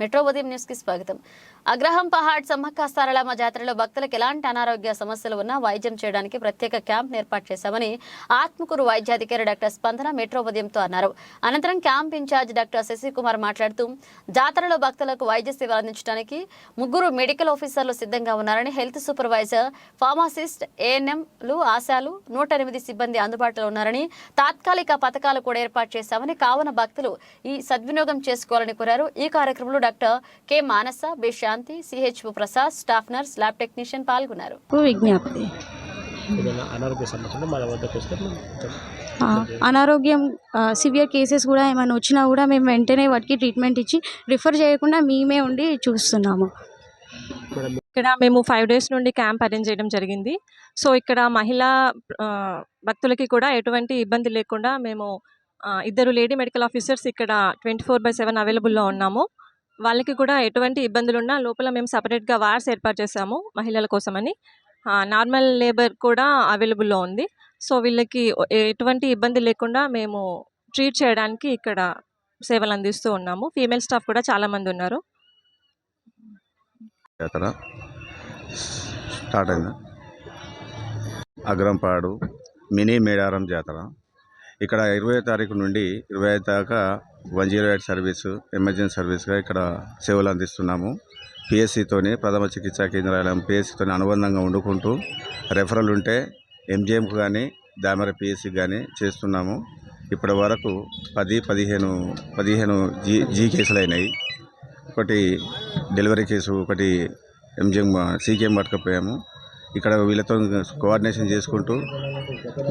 Metro ఉదయం న్యూస్కి స్వాగతం. అగ్రహం పహాడ్ సమ్మక్క సారళమ్మ జాతరలో భక్తులకు ఎలాంటి అనారోగ్య సమస్యలు ఉన్నా వైద్యం చేయడానికి ప్రత్యేక క్యాంప్ ఏర్పాటు చేశామని ఆత్మకూరు వైద్యాధికారి డాక్టర్ స్పందన మెట్రో ఉదయంతో అన్నారు. అనంతరం క్యాంప్ ఇన్ఛార్జ్ డాక్టర్ శశికుమార్ మాట్లాడుతూ జాతరలో భక్తులకు వైద్య సేవలు అందించడానికి ముగ్గురు మెడికల్ ఆఫీసర్లు సిద్ధంగా ఉన్నారని హెల్త్ సూపర్వైజర్ ఫార్మాసిస్ట్ ఏఎన్ఎంలు ఆశాలు నూట ఎనిమిది సిబ్బంది అందుబాటులో ఉన్నారని తాత్కాలిక పథకాలు కూడా ఏర్పాటు చేశామని కావున భక్తులు ఈ సద్వినియోగం చేసుకోవాలని కోరారు. ఈ కార్యక్రమంలో doctor K Manasa B Shanti CH Prasad staff nurse lab technician పాల్గొన్నారు. కు విజ్ఞప్తి. ఏదైనా అనారోగ్య సివియర్ కేసెస్ కూడా ఏమైనా వచ్చినా కూడా మేము వెంటనే వాటికి ట్రీట్మెంట్ ఇచ్చి రిఫర్ చేయకుండా మేమే ఉండి చూస్తున్నాము. ఇక్కడ మేము ఫైవ్ డేస్ నుండి క్యాంప్ అరేంజ్ చేయడం జరిగింది. సో ఇక్కడ మహిళా భక్తులకి కూడా ఎటువంటి ఇబ్బంది లేకుండా మేము ఇద్దరు లేడీ మెడికల్ ఆఫీసర్స్ ఇక్కడ ట్వంటీ ఫోర్ బై సెవెన్ అవైలబుల్లో ఉన్నాము. వాళ్ళకి కూడా ఎటువంటి ఇబ్బందులు ఉన్నా లోపల మేము సపరేట్గా వార్స్ ఏర్పాటు చేసాము మహిళల కోసమని. నార్మల్ లేబర్ కూడా అవైలబుల్లో ఉంది. సో వీళ్ళకి ఎటువంటి ఇబ్బంది లేకుండా మేము ట్రీట్ చేయడానికి ఇక్కడ సేవలు అందిస్తూ ఉన్నాము. ఫీమేల్ స్టాఫ్ కూడా చాలామంది ఉన్నారు. జాతర స్టార్ట్ అయింది. అగ్రంపాడు మినీ మేడారం జాతర. ఇక్కడ ఇరవై తారీఖు నుండి ఇరవై దాకా one zero eight service emergency సర్వీస్గా ఇక్కడ సేవలు అందిస్తున్నాము. పిఎస్సితోని ప్రథమ చికిత్సా కేంద్రాలయం పిఎస్సితోని అనుబంధంగా వండుకుంటూ రెఫరల్ ఉంటే ఎంజిఎంకు కానీ దామర పిఎస్సికి కానీ చేస్తున్నాము. ఇప్పటి వరకు పది పదిహేను పదిహేను జీ జీ కేసులు అయినాయి. ఒకటి డెలివరీ కేసు ఒకటి ఎంజిఎం సీకేఎం పట్టుకపోయాము. ఇక్కడ వీళ్ళతో కోఆర్డినేషన్ చేసుకుంటూ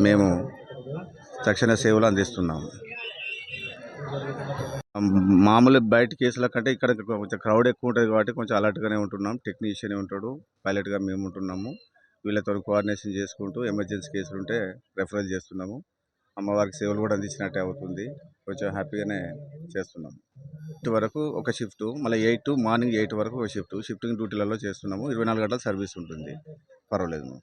మేము తక్షణ సేవలు అందిస్తున్నాము. మామూలు బయట కేసుల కంటే ఇక్కడ కొంచెం క్రౌడ్ ఎక్కువ ఉంటుంది కాబట్టి కొంచెం అలర్ట్గానే ఉంటున్నాం. టెక్నీషియనే ఉంటాడు. పైలట్గా మేము ఉంటున్నాము. వీళ్ళతో కోఆర్డినేషన్ చేసుకుంటూ ఎమర్జెన్సీ కేసులు ఉంటే రెఫరల్ చేస్తున్నాము. అమ్మవారికి సేవలు కూడా అందించినట్టే అవుతుంది. కొంచెం హ్యాపీగానే చేస్తున్నాము. ఎయిట్ వరకు ఒక షిఫ్ట్ మళ్ళీ ఎయిట్ టు మార్నింగ్ ఎయిట్ వరకు ఒక షిఫ్ట్ షిఫ్టింగ్ డ్యూటీలలో చేస్తున్నాము. ఇరవై నాలుగు గంటల సర్వీస్ ఉంటుంది. పర్వాలేదు.